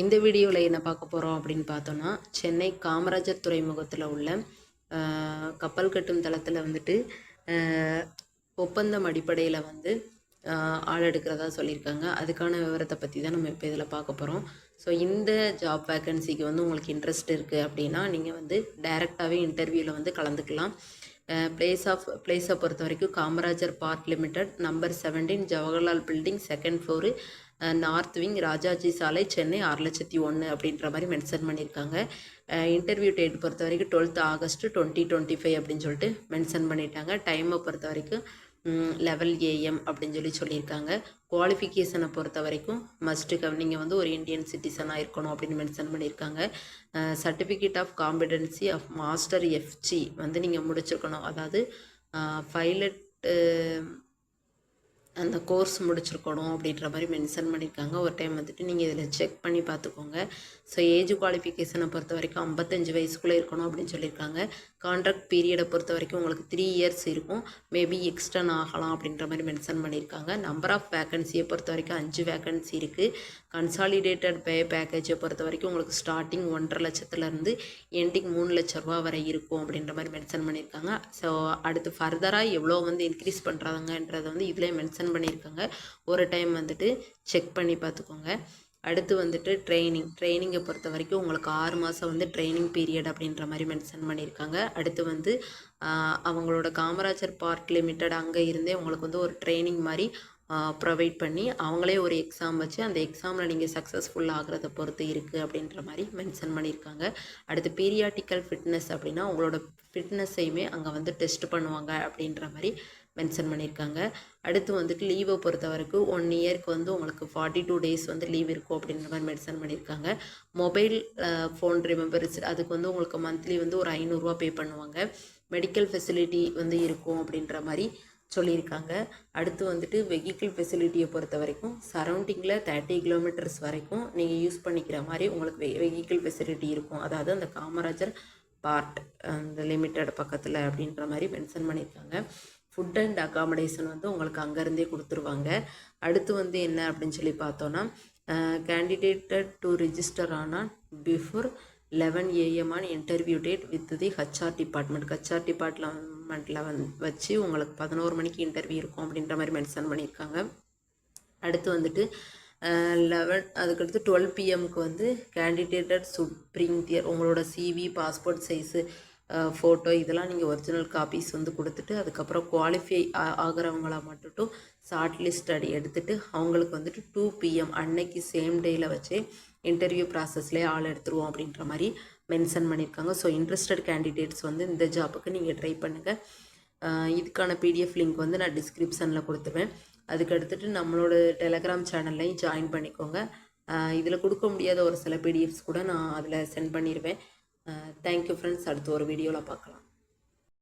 இந்த வீடியோவில் என்ன பார்க்க போகிறோம் அப்படின்னு பார்த்தோன்னா சென்னை காமராஜர் துறைமுகத்தில் உள்ள கப்பல் கட்டும் தளத்தில் வந்துட்டு ஒப்பந்தம் அடிப்படையில் வந்து ஆள் எடுக்கிறதா சொல்லியிருக்காங்க. அதுக்கான விவரத்தை பற்றி தான் நம்ம இப்போ இதில் பார்க்க போகிறோம் ஸோ இந்த ஜாப் வேக்கன்சிக்கு வந்து உங்களுக்கு இன்ட்ரெஸ்ட் இருக்குது அப்படின்னா நீங்கள் வந்து டைரெக்டாகவே இன்டர்வியூவில் வந்து கலந்துக்கலாம். பிளேஸ் ஆஃப் பிளேஸை பொறுத்த வரைக்கும் Kamarajar park limited number seventeen Jawaharlal building second floor north wing Rajaji சாலை சென்னை ஆறு லட்சத்தி ஒன்று அப்படின்ற மாதிரி மென்ஷன் பண்ணியிருக்காங்க. இன்டர்வியூ டேட் பொறுத்த வரைக்கும் twelfth August twenty twenty five அப்படின்னு சொல்லிட்டு மென்ஷன் பண்ணிட்டாங்க. டைமை பொறுத்த வரைக்கும் லெவல் ஏஎம் அப்படின்னு சொல்லி சொல்லியிருக்காங்க. குவாலிஃபிகேஷனை பொறுத்த வரைக்கும் மஸ்ட்டு நீங்கள் வந்து ஒரு இந்தியன் சிட்டிசனாக இருக்கணும் அப்படின்னு மென்ஷன் பண்ணியிருக்காங்க. Certificate of competency of master FG வந்து நீங்கள் முடிச்சிருக்கணும். அதாவது பைலட் அந்த கோர்ஸ் முடிச்சிருக்கணும் அப்படின்ற மாதிரி மென்ஷன் பண்ணியிருக்காங்க ஒரு டைம் வந்துட்டு நீங்கள் இதில் செக் பண்ணி பார்த்துக்கோங்க. ஸோ ஏஜ் குவாலிஃபிகேஷனை பொறுத்த வரைக்கும் ஐம்பத்தஞ்சு வயசுக்குள்ளே இருக்கணும் அப்படின்னு சொல்லியிருக்காங்க. கான்ட்ராக்ட் பீரியடை பொறுத்த வரைக்கும் உங்களுக்கு த்ரீ இயர்ஸ் இருக்கும். மேபி எக்ஸ்டன் ஆகலாம் அப்படின்ற மாதிரி மென்ஷன் பண்ணியிருக்காங்க. நம்பர் ஆஃப் வேக்கன்சியை பொறுத்த வரைக்கும் அஞ்சு வேக்கன்சி இருக்குது கன்சாலிடேட்டட் பே பேக்கேஜை பொறுத்த வரைக்கும் உங்களுக்கு ஸ்டார்டிங் ஒன்றரை லட்சத்துலேருந்து எண்டிங் மூணு லட்ச ரூபா வரை இருக்கும் அப்படின்ற மாதிரி மென்ஷன் பண்ணியிருக்காங்க. ஸோ அடுத்து ஃபர்தராக எவ்வளோ வந்து இன்க்ரீஸ் பண்ணுறாங்கன்றதை வந்து இதிலே மென்ஷன் பண்ணியிருக்காங்க. ஒரு டைம் வந்துட்டு செக் பண்ணி பார்த்துக்கோங்க. அடுத்து வந்துட்டு ட்ரைனிங். ட்ரைனிங்கை பொறுத்த வரைக்கும் உங்களுக்கு ஆறு மாதம் வந்து ட்ரைனிங் பீரியட் அப்படின்ற மாதிரி மென்ஷன் பண்ணியிருக்காங்க. அடுத்து வந்து அவங்களோட காமராஜர் பார்க் லிமிட்டட் அங்கே இருந்தே உங்களுக்கு வந்து ஒரு ட்ரைனிங் மாதிரி ப்ரொவைட் பண்ணி அவங்களே ஒரு எக்ஸாம் வச்சு அந்த எக்ஸாமில் நீங்கள் சக்ஸஸ்ஃபுல் ஆகிறத பொறுத்து இருக்குது அப்படின்ற மாதிரி மென்ஷன் பண்ணியிருக்காங்க. அடுத்து பீரியாட்டிக்கல் ஃபிட்னஸ் அப்படின்னா உங்களோட ஃபிட்னஸையுமே அங்கே வந்து டெஸ்ட் பண்ணுவாங்க அப்படின்ற மாதிரி மென்ஷன் பண்ணியிருக்காங்க. அடுத்து வந்துட்டு லீவை பொறுத்த வரைக்கும் ஒன் இயர்க்கு வந்து உங்களுக்கு ஃபார்ட்டி டூ டேஸ் வந்து லீவ் இருக்கும் அப்படின்ற மாதிரி மென்ஷன் பண்ணியிருக்காங்க. மொபைல் ஃபோன் ரிமெம்பர்ஸ் அதுக்கு வந்து உங்களுக்கு மந்த்லி வந்து ஒரு ஐநூறுரூவா பே பண்ணுவாங்க. மெடிக்கல் ஃபெசிலிட்டி வந்து இருக்கும் அப்படின்ற மாதிரி சொல்லியிருக்காங்க. அடுத்து வந்துட்டு வெஹிக்கிள் ஃபெசிலிட்டியை பொறுத்த வரைக்கும் சரௌண்டிங்கில் தேர்ட்டி கிலோமீட்டர்ஸ் வரைக்கும் நீங்கள் யூஸ் பண்ணிக்கிற மாதிரி உங்களுக்கு வெ வெஹிக்கிள் ஃபெசிலிட்டி இருக்கும். அதாவது அந்த காமராஜர் பார்ட் அந்த லிமிட்டட் பக்கத்தில் அப்படின்ற மாதிரி மென்ஷன் பண்ணியிருக்காங்க. ஃபுட் அண்ட் அகாமடேஷன் வந்து உங்களுக்கு அங்கேருந்தே கொடுத்துருவாங்க. அடுத்து வந்து என்ன அப்படின்னு சொல்லி பார்த்தோன்னா கேண்டிடேட்டட் டு ரிஜிஸ்டர் ஆனால் before eleven AM on interview date with the HR department HR டிபார்ட்மெண்ட்டில் வந் வச்சு உங்களுக்கு பதினோரு மணிக்கு இன்டர்வியூ இருக்கும் அப்படின்ற மாதிரி மென்ஷன் பண்ணியிருக்காங்க. அடுத்து வந்துட்டு லெவன் அதுக்கடுத்து டுவெல் பிஎம்க்கு வந்து கேண்டிடேட்டட் சுட் பிரிங் தியர் உங்களோட சிவி பாஸ்போர்ட் சைஸு ஃபோட்டோ இதெல்லாம் நீங்கள் ஒரிஜினல் காப்பீஸ் வந்து கொடுத்துட்டு அதுக்கப்புறம் குவாலிஃபை ஆகிறவங்கள மட்டும் ஷார்ட் லிஸ்ட் அடி எடுத்துட்டு அவங்களுக்கு வந்துட்டு டூ பிஎம் அன்னைக்கு சேம் டேயில் வச்சு இன்டர்வியூ ப்ராசஸ்லேயே ஆள் எடுத்துருவோம் அப்படின்ற மாதிரி மென்ஷன் பண்ணியிருக்காங்க. ஸோ இன்ட்ரெஸ்டட் கேண்டிடேட்ஸ் வந்து இந்த ஜாப்புக்கு நீங்கள் ட்ரை பண்ணுங்கள் இதுக்கான பிடிஎஃப் லிங்க் வந்து நான் டிஸ்கிரிப்ஷனில் கொடுத்துருவேன். அதுக்கு அடுத்துட்டு நம்மளோட டெலகிராம் சேனல்லையும் ஜாயின் பண்ணிக்கோங்க. இதில் கொடுக்க முடியாத ஒரு சில பிடிஎஃப்ஸ் கூட நான் அதில் சென்ட் பண்ணிடுவேன் தேங்க்யூ ஃப்ரெண்ட்ஸ் அடுத்த ஒரு வீடியோவில் பார்க்கலாம்.